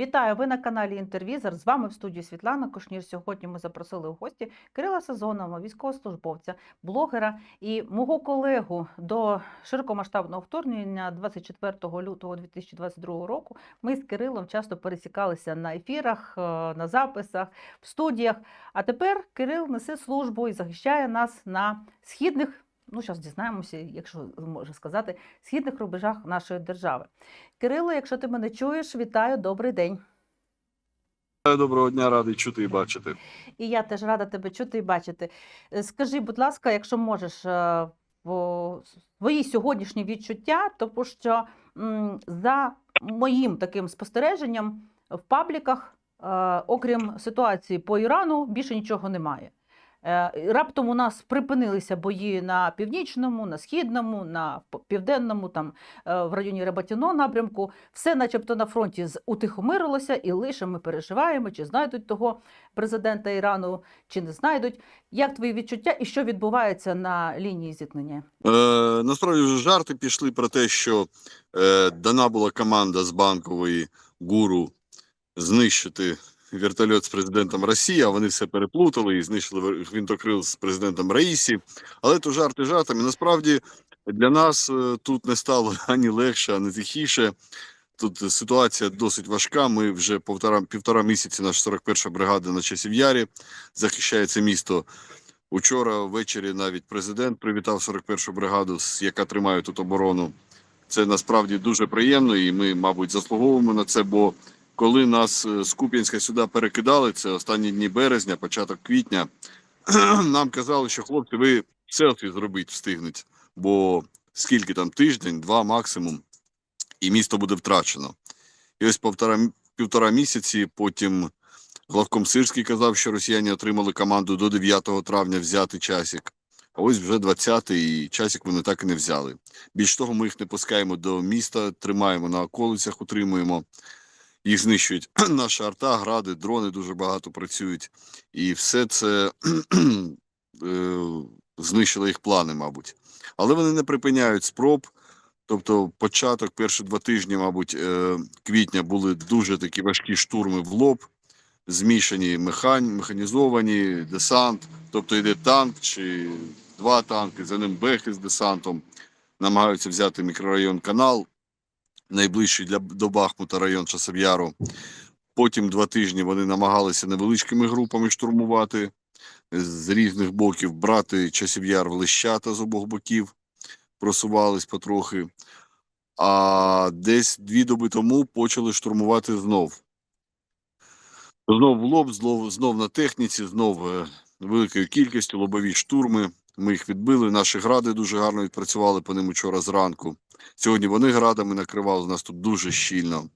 Вітаю! Ви на каналі Інтервізор. З вами в студії Світлана Кошнір. Сьогодні ми запросили у гості Кирила Сезонова, військовослужбовця, блогера і мого колегу до широкомасштабного вторгнення 24 лютого 2022 року. Ми з Кирилом часто пересікалися на ефірах, е, на записах, в студіях. А тепер Кирил несе службу і захищає нас на східних. Ну, зараз дізнаємося, якщо можна сказати, східних рубежах нашої держави. Кирило, якщо ти мене чуєш, вітаю, добрий день. Доброго дня, радий чути і бачити. І я теж рада тебе чути і бачити. Е, Скажи, будь ласка, якщо можеш е, свої сьогоднішні відчуття, тому що за моїм таким спостереженням в пабліках, е, окрім ситуації по Ірану, більше нічого немає. Е, Раптом у нас припинилися бої на північному, на східному, на південному, там е, в районі Ребатіно напрямку. Все, начебто, на фронті утихомирилося, і лише ми переживаємо, чи знайдуть того президента Ірану, чи не знайдуть. Як твої відчуття і що відбувається на лінії зіткнення? Е, насправді вже жарти пішли про те, що е, дана була команда з банкової гуру знищити вертольот з президентом Росії, а вони все переплутали і знищили гвинтокрил з президентом Раїсі. Але то жарти жартами. Насправді для нас е, тут не стало ані легше, ані тихіше. Тут ситуація досить важка. Ми вже півтора, півтора місяці, наша 41-ша бригада на часів Ярі захищає це місто. Учора ввечері навіть президент привітав 41-шу бригаду, яка тримає тут оборону. Це насправді дуже приємно, і ми, мабуть, заслуговуємо на це. Бо коли нас е, з Куп'янська сюди перекидали, це останні дні березня, початок квітня, нам казали, що хлопці, ви селфі зробити встигнуть, бо скільки там тиждень, два максимум, і місто буде втрачено. І ось півтора, півтора місяці потім Главком Сирський казав, що росіяни отримали команду до 9 травня взяти часик. А ось вже 20-й і часик вони так і не взяли. Більш того, ми їх не пускаємо до міста, тримаємо на околицях, утримуємо. Їх знищують наша арта, гради, дрони дуже багато працюють. І все це е, знищило їх плани, мабуть. Але вони не припиняють спроб. Тобто, початок, перші два тижні, мабуть, е, квітня були дуже такі важкі штурми в лоб змішані механь, механізовані, десант, тобто йде танк чи два танки, за ним бехи з десантом, намагаються взяти мікрорайон канал, найближчий для до Бахмута район Часов'яру. Потім два тижні вони намагалися невеличкими групами штурмувати з різних боків, брати Часів'яр в Лещата з обох боків, просувались потрохи. А десь дві доби тому почали штурмувати знов. Знов в лоб, знов, знов на техніці, знов е, великою кількістю лобові штурми. Ми їх відбили. Наші гради дуже гарно відпрацювали по ним учора зранку. Сьогодні вони градами накривали. У нас тут дуже щільно.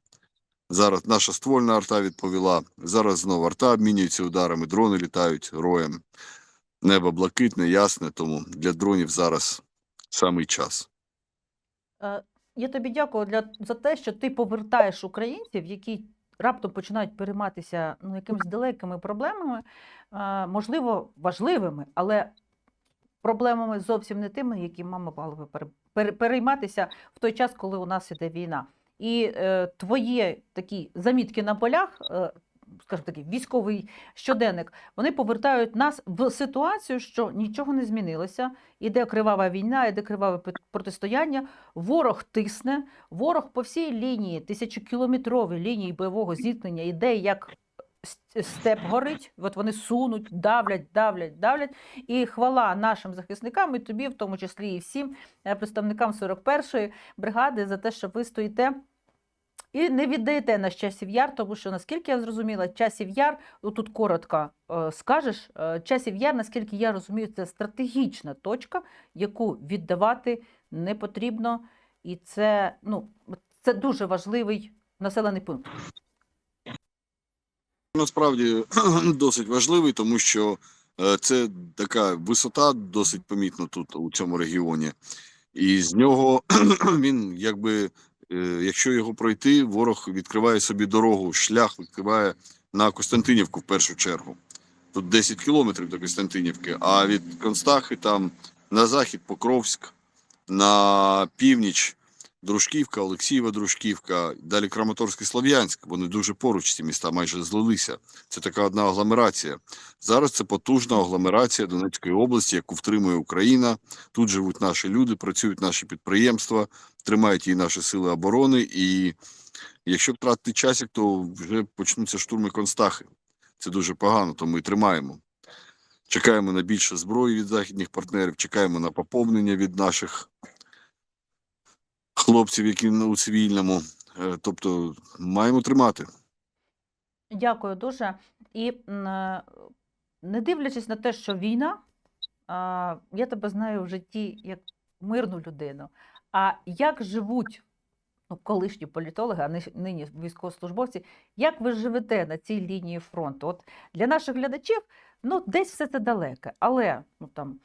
Зараз наша ствольна арта відповіла. Зараз знову арта обмінюється ударами, дрони літають роєм. Небо блакитне, ясне, тому для дронів зараз самий час. Е, Я тобі дякую для, за те, що ти повертаєш українців, які раптом починають перейматися ну, якимись далекими проблемами, е, можливо, важливими, але проблемами зовсім не тими, які мама мали би пере- пере- перейматися в той час, коли у нас іде війна. І е, твої такі замітки на полях, е, скажімо таки, військовий щоденник, вони повертають нас в ситуацію, що нічого не змінилося. Іде кривава війна, іде криваве протистояння. Ворог тисне, ворог по всій лінії, тисячокілометровій лінії бойового зіткнення іде як степ горить. От вони сунуть, давлять, давлять, давлять. І хвала нашим захисникам, і тобі, в тому числі і всім е, представникам 41-ї бригади за те, що ви стоїте. І не віддаєте наш часів яр, тому що наскільки я зрозуміла, часів яр, ну, тут коротко е, скажеш, е, часів яр, наскільки я розумію, це стратегічна точка, яку віддавати не потрібно. І це, ну, це дуже важливий населений пункт. Насправді досить важливий, тому що е, це така висота досить помітна тут у цьому регіоні, і з нього він, якби, е, якщо його пройти, ворог відкриває собі дорогу, шлях відкриває на Костянтинівку в першу чергу. Тут 10 кілометрів до Костянтинівки, а від Констахи там на захід Покровськ, на північ Дружківка, Олексієва Дружківка, далі Краматорськ і Слов'янськ. Вони дуже поруч ці міста майже злилися. Це така одна агломерація. Зараз це потужна агломерація Донецької області, яку втримує Україна. Тут живуть наші люди, працюють наші підприємства, тримають її наші сили оборони. І якщо втратити часик, то вже почнуться штурми Констахи. Це дуже погано, то ми тримаємо. Чекаємо на більше зброї від західних партнерів, чекаємо на поповнення від наших хлопців, які у цивільному. Е, Тобто маємо тримати. Дякую дуже. І е, не дивлячись на те, що війна, я тебе знаю в житті як мирну людину. А як живуть ну, колишні політологи, а нині- військовослужбовці, як ви живете на цій лінії фронту? От для наших глядачів, ну, десь все це далеке, але ну, там,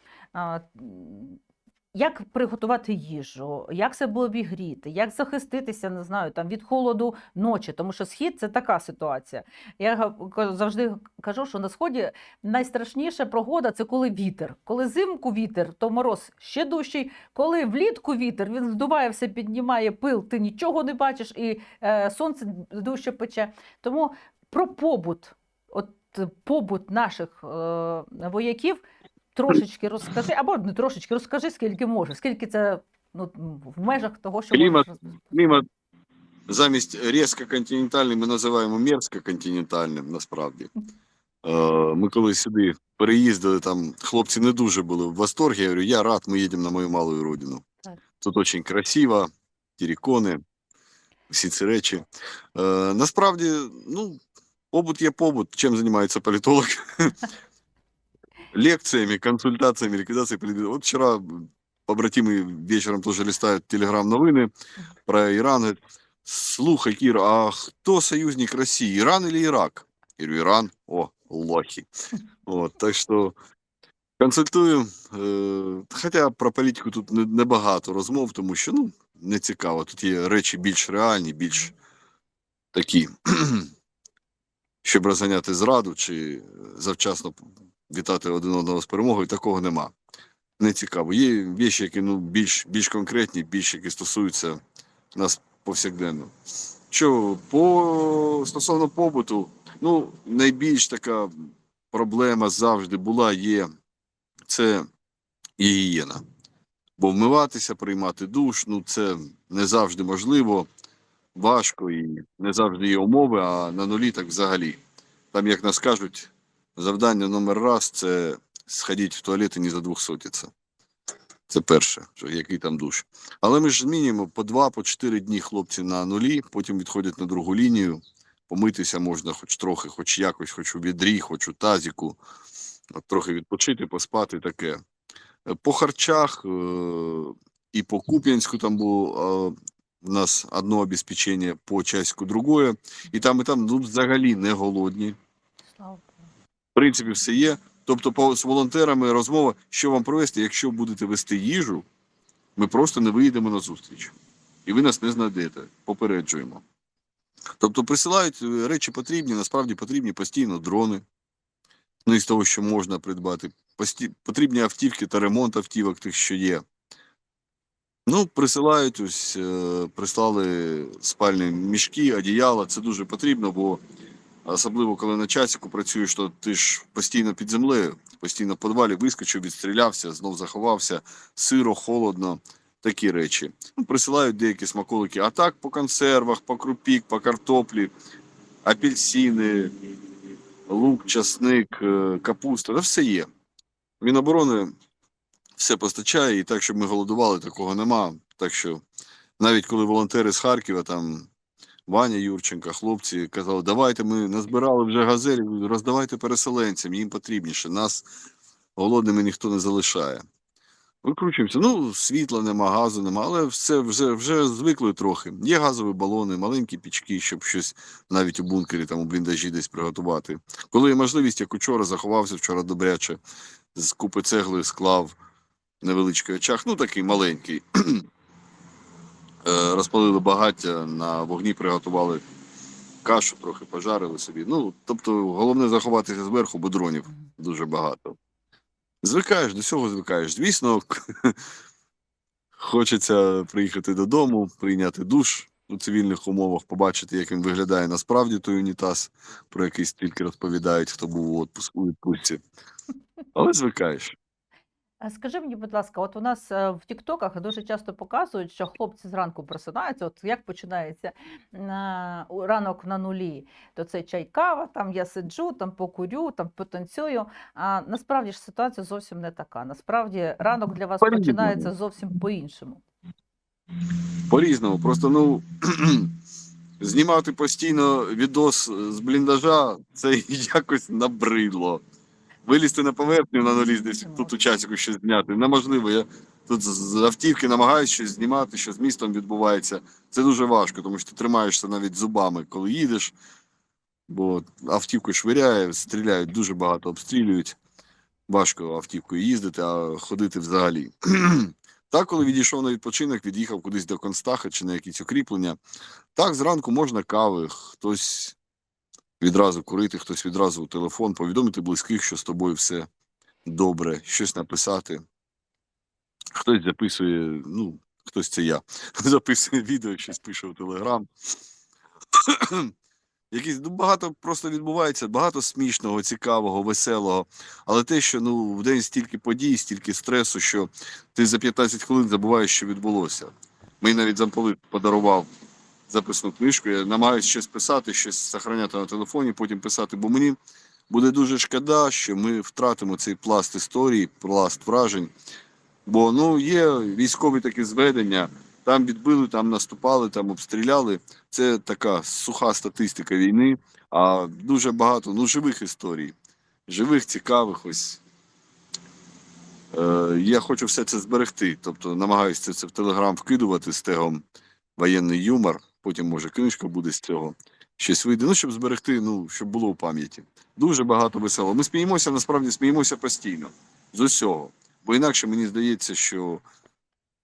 як приготувати їжу, як себе обігріти, як захиститися, не знаю, там, від холоду ночі, тому що схід це така ситуація. Я завжди кажу, що на сході найстрашніша прогода це коли вітер. Коли зимку вітер, то мороз ще дужчий. Коли влітку вітер, він здуває все, піднімає пил, ти нічого не бачиш, і е, сонце дужче пече. Тому про побут, от побут наших е, вояків. Трошечки розкажи, або не трошечки, розкажи, скільки можеш, скільки це ну, в межах того, що Клімат. можеш. Клімат замість різко континентальний ми називаємо мерзко континентальним насправді. Е, Ми коли сюди переїздили, там хлопці не дуже були в восторгі. Я говорю, я рад, ми їдемо на мою малу родину. Тут дуже красиво, тірікони, всі ці речі. Е, Насправді, ну, побут є побут. Чим займається політолог? Лекциями, консультациями, ликвидацией полит- Вот вчера побратимы вечером тоже листают телеграм-новины про Иран. Слухай, Кир, а кто союзник России, Иран или Ирак? Я говорю, Иран. О, лохи. Вот, так что консультую. Е, хоча про політику тут не- небагато розмов, тому що ну, не цікаво. Тут є речі більш реальні, більш такі, щоб розганяти зраду чи завчасно вітати один одного з перемогою, такого нема. Не цікаво. Є віші, які ну, більш, більш конкретні, більш які стосуються нас повсякденно. Що по стосовно побуту, ну, найбільш така проблема завжди була, є це гігієна. Бо вмиватися, приймати душ, ну це не завжди можливо, важко і не завжди є умови, а на нулі так взагалі. Там, як нас кажуть, завдання номер раз це сходіть в туалет і не задвухсотіться. Це перше, що який там душ. Але ми ж змінюємо по два, по чотири дні хлопці на нулі, потім відходять на другу лінію. Помитися можна хоч трохи, хоч якось, хоч у відрі, хоч у тазіку, от трохи відпочити, поспати таке. Е, По харчах е, і по Куп'янську там було е, в нас одно обезпечення, по чаську другое. І там, і там ну, взагалі не голодні. Принципі, все є. Тобто, з волонтерами розмова, що вам провести, якщо будете вести їжу, ми просто не виїдемо на зустріч. І ви нас не знайдете. Попереджуємо. Тобто присилають е, речі потрібні, насправді потрібні постійно дрони. Ну, із того, що можна придбати. Потрібні автівки та ремонт автівок тих, що є. Ну, присилають ось, е, прислали спальні мішки, одіяла. Це дуже потрібно, бо Особливо, коли на часіку працюєш, то ти ж постійно під землею, постійно в підвалі вискочив, відстрілявся, знов заховався, сиро, холодно, такі речі. Ну, присилають деякі смаколики. А так по консервах, по крупік, по картоплі, апельсини, лук, часник, е, капуста, та все є. Міноборони все постачає, і так, щоб ми голодували, такого нема. Так що навіть коли волонтери з Харкова там. Ваня Юрченка, хлопці казали, давайте ми назбирали вже газель, роздавайте переселенцям, їм потрібніше. Нас голодними ніхто не залишає. Викручуємося. Ну, світла нема, газу нема, але все вже, вже звикли трохи. Є газові балони, маленькі пічки, щоб щось навіть у бункері, там у бліндажі десь приготувати. Коли є можливість, як учора, заховався вчора добряче, з купи цегли склав невеличкий очах, ну такий маленький. Е, розпалили багаття, на вогні приготували кашу, трохи пожарили собі. Ну, тобто, головне заховатися зверху, бо дронів дуже багато. Звикаєш, до цього звикаєш. Звісно, Хочеться приїхати додому, прийняти душ у цивільних умовах, побачити, як він виглядає насправді той унітаз, про який стільки розповідають, хто був у відпустці. Але звикаєш. Скажи мені, будь ласка, от у нас е, в Тіктоках дуже часто показують, що хлопці зранку просинаються, от як починається на, ранок на нулі, то це чай, кава, там я сиджу, там покурю, там потанцюю. А насправді ж ситуація зовсім не така. Насправді ранок для вас По-різному. починається зовсім по-іншому. По-різному. Просто ну знімати постійно відос з бліндажа це якось набридло. Вилізти на поверхню на нулі десь тут у часіку щось зняти. Неможливо. Я тут з- з автівки намагаюся щось знімати, що з містом відбувається. Це дуже важко, тому що ти тримаєшся навіть зубами, коли їдеш, бо автівку швиряє, стріляють, дуже багато обстрілюють. Важко автівкою їздити, а ходити взагалі. Так, коли відійшов на відпочинок, від'їхав кудись до Констаха чи на якісь укріплення. Так, зранку можна кави, хтось відразу курити, хтось відразу у телефон, повідомити близьких, що з тобою все добре, щось написати. Хтось записує, ну, хтось це я, записує відео, щось пише у Телеграм. Якісь ну, багато просто відбувається, багато смішного, цікавого, веселого. Але те, що ну, в день стільки подій, стільки стресу, що ти за 15 хвилин забуваєш, що відбулося. Мені навіть замполит подарував записну книжку. Я намагаюся щось писати, щось зберігати на телефоні, потім писати, бо мені буде дуже шкода, що ми втратимо цей пласт історії, пласт вражень. Бо ну, є військові такі зведення, там відбили, там наступали, там обстріляли. Це така суха статистика війни, а дуже багато ну, живих історій, живих, цікавих ось. Е, я хочу все це зберегти. Тобто намагаюся це в Телеграм вкидувати з тегом воєнний юмор. Потім, може, книжка буде з цього. Щось вийде. Ну, щоб зберегти, ну, щоб було у пам'яті. Дуже багато весело. Ми сміємося, насправді сміємося постійно. З усього. Бо інакше мені здається, що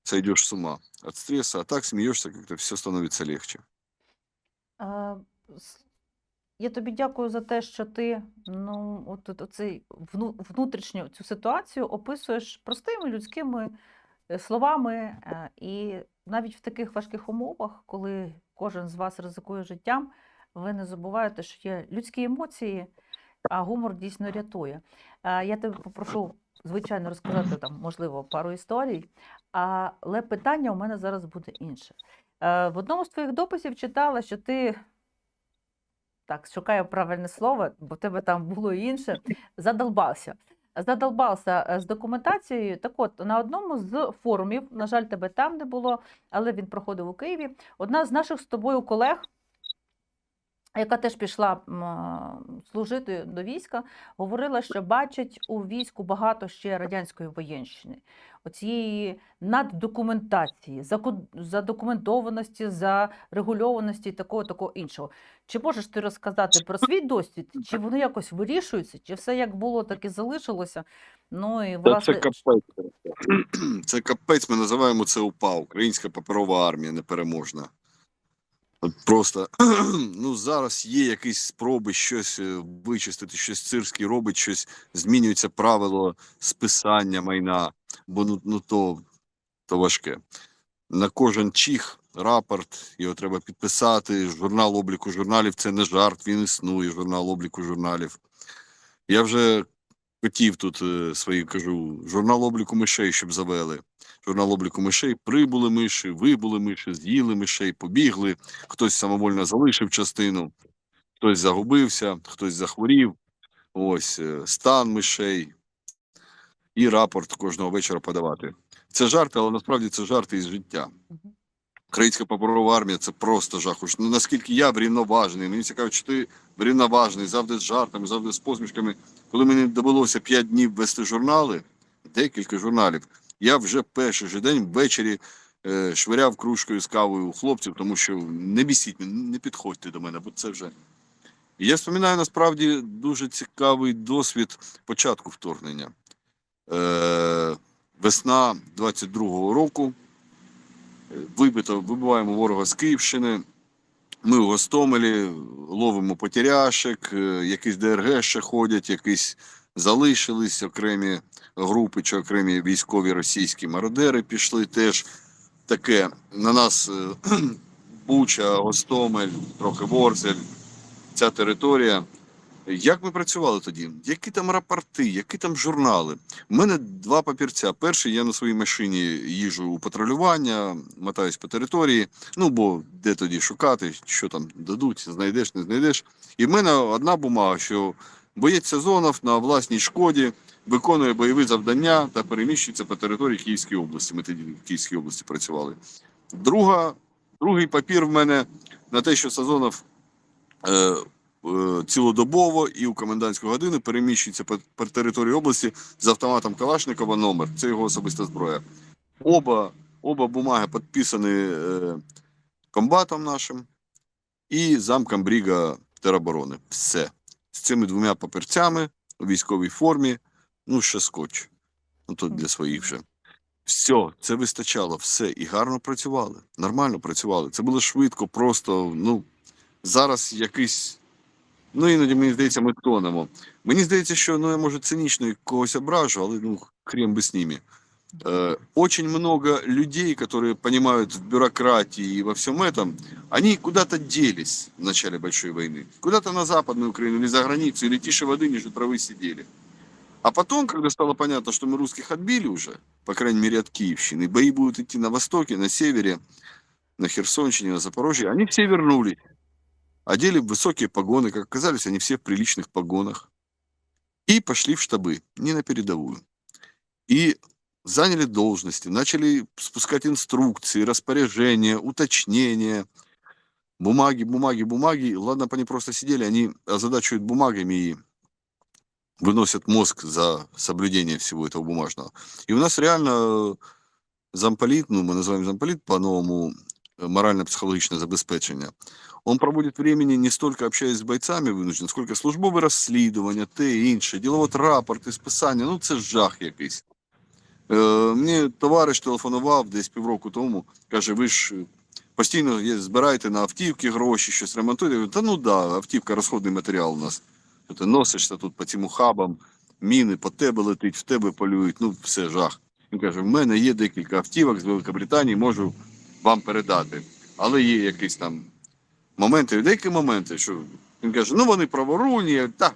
сойдеш з ума від стресу, а так смієшся, як-то все становиться легче. Я тобі дякую за те, що ти ну, от, оцей вну, внутрішню цю ситуацію описуєш простими людськими е, словами. е, І навіть в таких важких умовах, коли кожен з вас ризикує життям, ви не забуваєте, що є людські емоції, а гумор дійсно рятує. Я тебе попрошу, звичайно, розказати там, можливо, пару історій, але питання у мене зараз буде інше. Е, В одному з твоїх дописів читала, що ти так, шукаю правильне слово, бо в тебе там було інше. Задолбався. Задолбався е, з документацією. Так от, на одному з форумів, на жаль, тебе там не було, але він проходив у Києві. Одна з наших з тобою колег, яка теж пішла служити до війська, говорила, що бачить у війську багато ще радянської воєнщини, оцієї наддокументації, задокументованості, зарегульованості і такого, такого іншого. Чи можеш ти розказати про свій досвід? Чи воно якось вирішується, чи все як було, так і залишилося? Ну і власне, це капець. Це капець, ми називаємо це УПА, Українська паперова армія непереможна. Просто ну, зараз є якісь спроби щось е, вичистити, щось цирське робить, щось змінюється правило списання майна, бо ну, ну то, то важке. На кожен чих рапорт, його треба підписати. Журнал обліку журналів це не жарт, він існує, журнал обліку журналів. Я вже хотів тут е, свої кажу, журнал обліку мишей, щоб завели. Журнал обліку мишей, прибули миші, вибули миші, з'їли мишей, побігли, хтось самовольно залишив частину, хтось загубився, хтось захворів. Ось е, стан мишей і рапорт кожного вечора подавати. Це жарти, але насправді це жарти із життя. Українська паперова армія це просто жах. Уж, Ну наскільки я врівноважений, мені цікаво, чи ти врівноважений, завжди з жартами, завжди з посмішками. Коли мені довелося 5 днів вести журнали, декілька журналів, я вже перший же день ввечері е, швиряв кружкою з кавою у хлопців, тому що не бісіть, мене, не підходьте до мене, бо це вже. І я вспоминаю насправді дуже цікавий досвід початку вторгнення. Е, весна 22-го року. Вибито, вибиваємо ворога з Київщини. Ми у Гостомелі ловимо потеряшек, е, якісь ДРГ ще ходять, якісь залишились окремі групи чи окремі військові російські мародери пішли теж таке. На нас е, Буча, Гостомель, трохи Ворзель, ця територія. Як ми працювали тоді? Які там рапорти, які там журнали? У мене два папірця. Перший я на своїй машині їжу у патрулювання, мотаюсь по території. Ну, бо де тоді шукати, що там дадуть, знайдеш, не знайдеш. І в мене одна бумага, що боєць Сазонов на власній шкоді виконує бойові завдання та переміщується по території Київської області. Ми тоді в Київській області працювали. Друга, другий папір в мене на те, що Сазонов е, цілодобово і у комендантську годину переміщується по, по території області з автоматом Калашникова номер. Це його особиста зброя. Оба, оба бумаги підписані е, комбатом нашим і замком Бріга тероборони. Все. З цими двома папірцями у військовій формі, ну, ще скотч. Ну, то для своїх вже. Все, це вистачало, все. І гарно працювали. Нормально працювали. Це було швидко, просто, ну, зараз якийсь. Ну, іноді мені здається, ми тонемо. Мені здається, що ну, я може цинічно когось ображу, але ну, хрен би з ними. Э, очень много людей, которые понимают в бюрократии и во всем этом, они куда-то делись в начале большой войны. Куда-то на Западную Украину или за границу, или тише воды ниже травы сидели. А потом, когда стало понятно, что мы русских отбили уже, по крайней мере от Киевщины, бои будут идти на востоке, на севере, на Херсонщине, на Запорожье, они все вернулись. Одели высокие погоны, как оказались, они все в приличных погонах. И пошли в штабы, не на передовую. И заняли должности, начали спускать инструкции, распоряжения, уточнения, бумаги, бумаги, бумаги. Ладно, они просто сидели, они озадачивают бумагами и выносят мозг за соблюдение всего этого бумажного. И у нас реально э, замполит, ну, мы называем замполит по-новому, э, морально-психологічне забезпечення. Он проводит времени не столько общаясь з бойцями винужден, сколько службове розслідування, те інше, діловод рапорти, списання. Ну, це жах якийсь. Е, мені товариш телефонував десь півроку тому, каже, ви ж е, постійно збираєте на автівки гроші, щось ремонтуєте. Та ну да, автівка розходний матеріал у нас. Ти носишся тут по цим ухабам, міни по тебе летить, в тебе полюють, ну все жах. Він каже, в мене є декілька автівок з Великобританії, можу вам передати. Але є якісь там моменти, деякі моменти, що він каже, ну вони праворульні, Я, та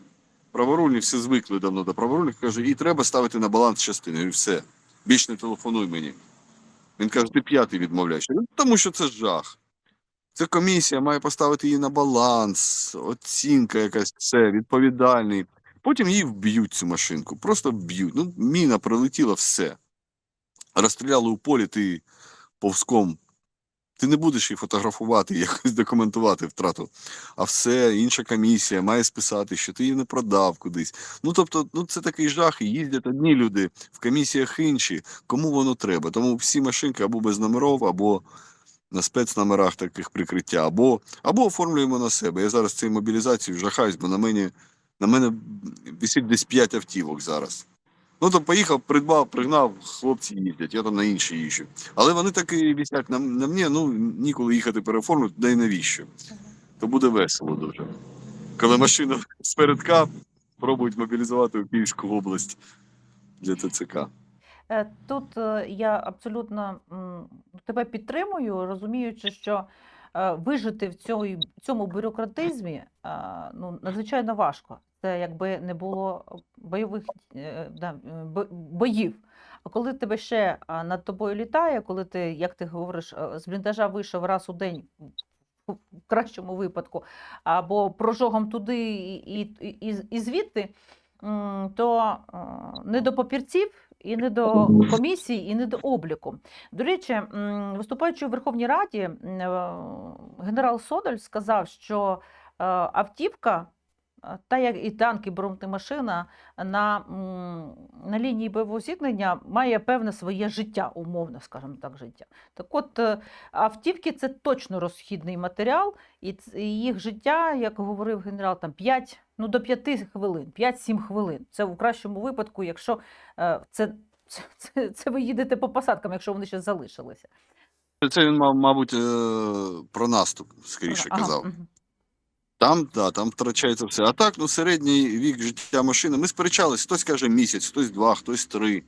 праворульні всі звикли давно до праворульних, каже, і треба ставити на баланс частини. Говорю, все, більш не телефонуй мені. Він каже, ти п'ятий відмовляєш. Говорю, тому що це жах. Це комісія має поставити її на баланс, оцінка якась, все, відповідальний. Потім її вб'ють цю машинку, просто вб'ють. Ну, міна прилетіла, все. Розстріляли у полі, ти повзком. Ти не будеш її фотографувати, якось документувати втрату. А все, інша комісія має списати, що ти її не продав кудись. Ну тобто, ну це такий жах, і їздять одні люди, в комісіях інші. Кому воно треба? Тому всі машинки або без номерів, або на спецномерах таких прикриття, або, або оформлюємо на себе. Я зараз цією мобілізацією жахаюсь, бо на мене, на мене висить десь 5 автівок зараз. Ну то поїхав, придбав, пригнав, хлопці їздять, я там на інші їжджу. Але вони так і висять на, на мені, ну ніколи їхати переоформити, да й навіщо. То буде весело дуже. Коли машина спередка пробують мобілізувати у Київську область для ТЦК. Е, Тут е, я абсолютно тебе підтримую, розуміючи, що вижити в цьому, цьому бюрократизмі е, ну, надзвичайно важко. Це якби не було бойових е, да, е, боїв. А коли тебе ще над тобою літає, коли ти, як ти говориш, е, з бліндажа вийшов раз у день, в кращому випадку, або прожогом туди і, і, і, і звідти, то е, не до папірців і не до комісії, і не до обліку. До речі, виступаючи у Верховній Раді, е, генерал Содоль сказав, що е, автівка, та як і танки, бронемашина на, на лінії бойового зіткнення має певне своє життя, умовно, скажімо так, життя. Так от, е, автівки це точно розхідний матеріал, і їх життя, як говорив генерал, там 5, ну до 5 хвилин, 5-7 хвилин. Це в кращому випадку, якщо е, це, це, це, це ви їдете по посадкам, якщо вони ще залишилися. Це він, мабуть, е, про наступ, скоріше Ага, казав. Там, да, там втрачається все. А так, ну, середній вік життя машини. Ми сперечались, хтось каже місяць, хтось два, хтось три.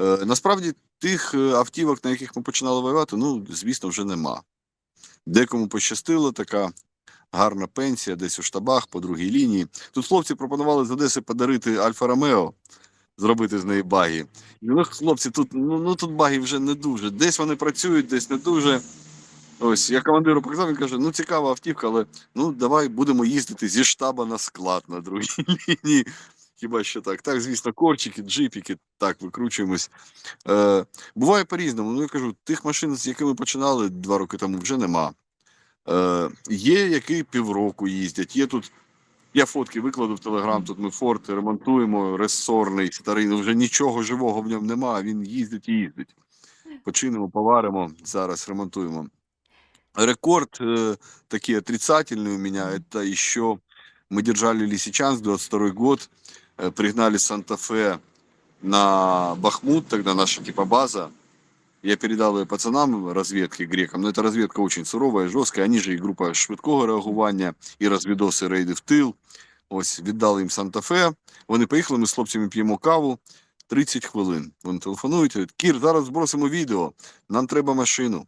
Е, насправді тих е, автівок, на яких ми починали воювати, ну, звісно, вже нема. Декому пощастило така гарна пенсія, десь у штабах по другій лінії. Тут хлопці пропонували з Одеси подарити Альфа Ромео, зробити з неї баги. І, Ну, хлопці, тут, ну, ну тут баги вже не дуже. Десь вони працюють, десь не дуже. Ось я командиру показав, він каже: ну цікава автівка, але ну давай будемо їздити зі штаба на склад на другій лінії. Хіба що так? Так, звісно, корчики, джипіки, так, викручуємось. Е, буває по-різному. Ну, я кажу, тих машин, з якими починали два роки тому, вже нема. Е, є, які півроку їздять. Є тут. Я фотки викладу в Телеграм, тут ми форт ремонтуємо, ресорний, старий, ну вже нічого живого в ньому нема, він їздить і їздить. Починимо, поваримо, зараз ремонтуємо. Рекорд э, такие отрицательные у меня, это еще мы держали Лисичанск, 22 год, э, пригнали Санта-Фе на Бахмут, тогда наша типа база. Я передал ее пацанам разведки грекам, но эта разведка очень суровая, жесткая. Они же и группа швидкого реагування, і розвідоси рейди в тил. Ось віддали їм Санта-Фе. Вони поїхали, ми з хлопцями п'ємо каву. 30 хвилин. Вони телефонують, говорять, Кір, зараз збросимо відео, нам треба машину.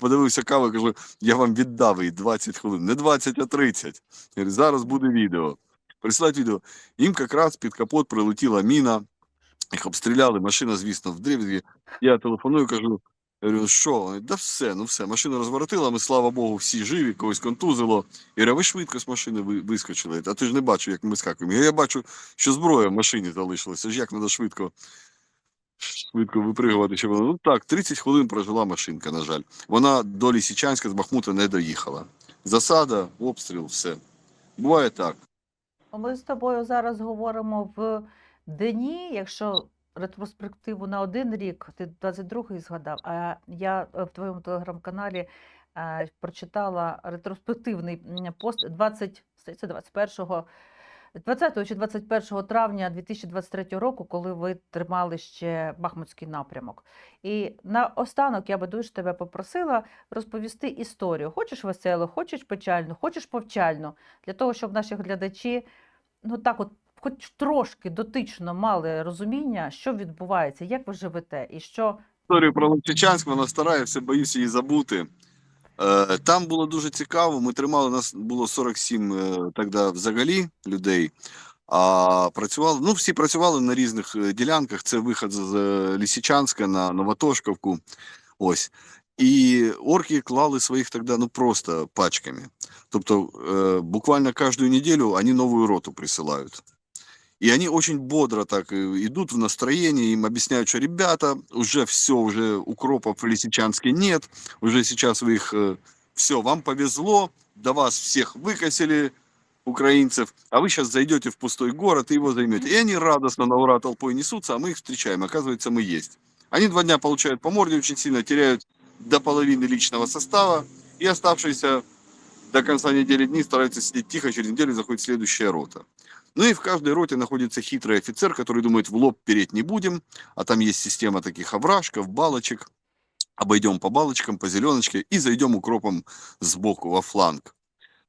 Подивився каву, кажу, я вам віддав її 20 хвилин, не 20, а 30. Я говорю, зараз буде відео. Присилають відео. Їм якраз під капот прилетіла міна, їх обстріляли, машина, звісно, в дріб'ї. Я телефоную, кажу, говорю, «Ну що? Да все, ну все, машину розворотила, ми, слава Богу, всі живі, когось контузило. А ви швидко з машини вискочили, а ти ж не бачив, як ми скакуємо. Я, я бачу, що зброя в машині залишилася, ж як треба швидко, швидко випригувати. Щоб... воно- Ну так, 30 хвилин прожила машинка, на жаль. Вона до Лісічанська з Бахмута не доїхала. Засада, обстріл, все. Буває так. Ми з тобою зараз говоримо в дні, якщо ретроспективу на один рік, ти 22-й згадав, а я е, в твоєму телеграм-каналі е, прочитала ретроспективний пост 20, здається, 21 20 чи 21 травня 2023 року, коли ви тримали ще Бахмутський напрямок. І на останок я би дуже тебе попросила розповісти історію. Хочеш веселу, хочеш печальну, хочеш повчальну, для того, щоб наші глядачі ну так от хоч трошки дотично мали розуміння, що відбувається, як ви живете, і що історію про Лисичанськ, вона стара, я все боюся її забути. Е, Там було дуже цікаво. Ми тримали, нас було 47 е, тоді взагалі людей. А працювали, ну всі працювали на різних е, ділянках. Це вихід з Лисичанська на Новотошківку. Ось. І орки клали своїх тоді ну просто пачками. Тобто буквально кожну неділю вони нову роту присилають. И они очень бодро так э, идут в настроении, им объясняют, что ребята, уже все, уже укропов в Лисичанске нет, уже сейчас вы их, все, вам повезло, до вас всех выкосили, украинцев, а вы сейчас зайдете в пустой город и его займете. И они радостно на ура толпой несутся, а мы их встречаем, оказывается, мы есть. Они два дня получают по морде очень сильно, теряют до половины личного состава, и оставшиеся до конца недели дни стараются сидеть тихо, через неделю заходит следующая рота. Ну и в каждой роте находится хитрый офицер, который думает, в лоб переть не будем, а там есть система таких овражков, балочек. Обойдем по балочкам, по зеленочке и зайдем укропом сбоку во фланг.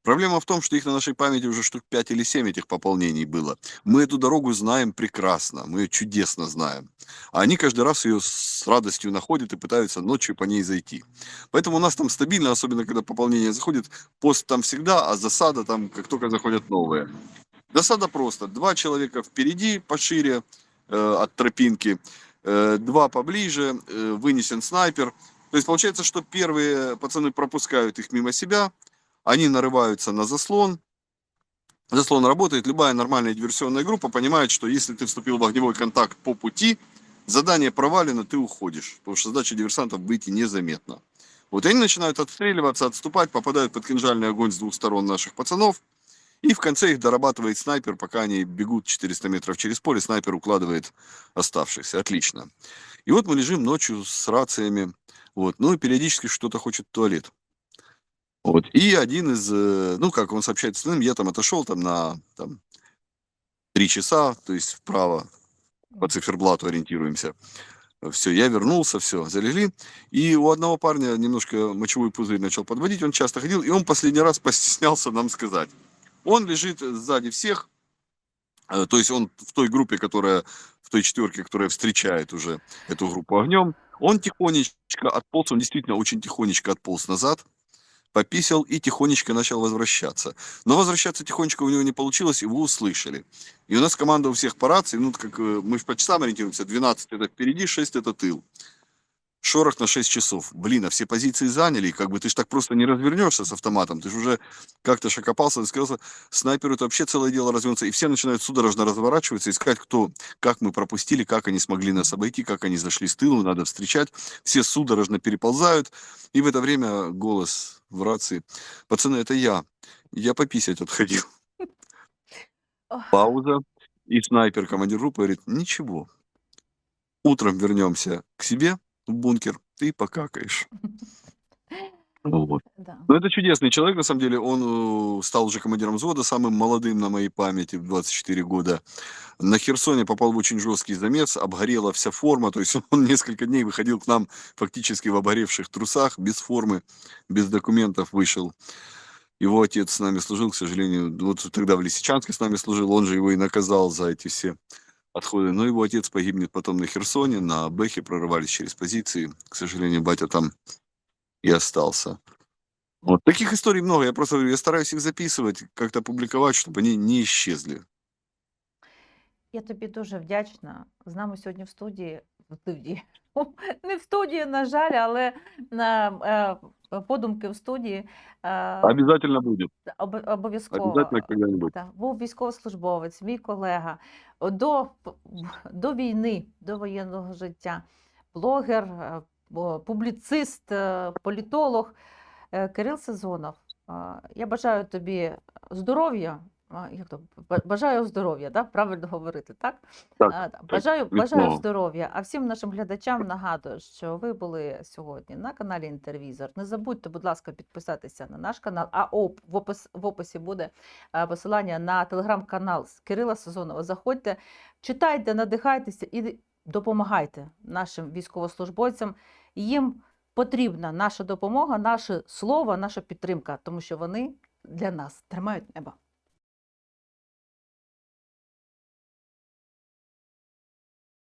Проблема в том, что их на нашей памяти уже штук 5 или 7 этих пополнений было. Мы эту дорогу знаем прекрасно, мы ее чудесно знаем. А они каждый раз ее с радостью находят и пытаются ночью по ней зайти. Поэтому у нас там стабильно, особенно когда пополнение заходит, пост там всегда, а засада там, как только заходят новые. Засада просто. Два человека впереди, пошире э, от тропинки, э, два поближе, э, вынесен снайпер. То есть получается, что первые пацаны пропускают их мимо себя, они нарываются на заслон. Заслон работает, любая нормальная диверсионная группа понимает, что если ты вступил в огневой контакт по пути, задание провалено, ты уходишь. Потому что задача диверсантов выйти незаметно. Вот они начинают отстреливаться, отступать, попадают под кинжальный огонь с двух сторон наших пацанов. И в конце их дорабатывает снайпер, пока они бегут 400 метров через поле, снайпер укладывает оставшихся. Отлично. И вот мы лежим ночью с рациями, вот, ну и периодически что-то хочет в туалет. Вот. И один из, э, ну, как он сообщает остальным, я там отошел там на там, три часа, то есть вправо по циферблату ориентируемся. Все, я вернулся, все, залегли. И у одного парня немножко мочевой пузырь начал подводить, он часто ходил, и он последний раз постеснялся нам сказать. Он лежит сзади всех, э, то есть он в той группе, которая в той четверке, которая встречает уже эту группу огнем, он тихонечко отполз, он действительно очень тихонечко отполз назад, пописал и тихонечко начал возвращаться. Но возвращаться тихонечко у него не получилось, его услышали. И у нас команда у всех по рации, ну, как э, мы по часам ориентируемся, 12 это впереди, 6 это тыл. Шорох на 6 часов. Блин, а все позиции заняли, как бы ты ж так просто не развернешься с автоматом, ты же уже как-то шокопался, сказал, снайперу это вообще целое дело развернется, и все начинают судорожно разворачиваться, искать, кто, как мы пропустили, как они смогли нас обойти, как они зашли с тылу, надо встречать. Все судорожно переползают, и в это время голос в рации. Пацаны, это я. Я пописать отходил. Пауза. И снайпер, командир группы, говорит, ничего. Утром вернемся к себе в бункер, ты покакаешь. Вот. Да. Ну, это чудесный человек, на самом деле. Он э, стал уже командиром взвода, самым молодым на моей памяти в 24 года. На Херсоне попал в очень жесткий замес, обгорела вся форма. То есть он несколько дней выходил к нам фактически в обгоревших трусах, без формы, без документов вышел. Его отец с нами служил, к сожалению, вот тогда в Лисичанске с нами служил, он же его и наказал за эти все отходы. Но его отец погибнет потом на Херсоне, на Бэхе прорывались через позиции. К сожалению, батя там и остался. Вот таких историй много. Я просто говорю, я стараюсь их записывать, как-то публиковать, чтобы они не исчезли. Я тобі дуже вдячна. З нами сьогодні в студії, в студії, не в студії, на жаль, але на е, подумки в студії. Е, Обязательно буде. об- обов'язково. Обязательно. Так, був військовослужбовець, мій колега до, до війни, до воєнного життя, блогер, е, публіцист, е, політолог е, Кирил Сезонов. Я бажаю тобі здоров'я. Як то бажаю здоров'я, да? правильно говорити, так? Так, Бажаю, бажаю здоров'я. А всім нашим глядачам нагадую, що ви були сьогодні на каналі Інтервізор. Не забудьте, будь ласка, підписатися на наш канал. А оп, в, опис, в описі буде е, посилання на телеграм-канал Кирила Сезонова. Заходьте, читайте, надихайтеся і допомагайте нашим військовослужбовцям. Їм потрібна наша допомога, наше слово, наша підтримка, тому що вони для нас тримають небо.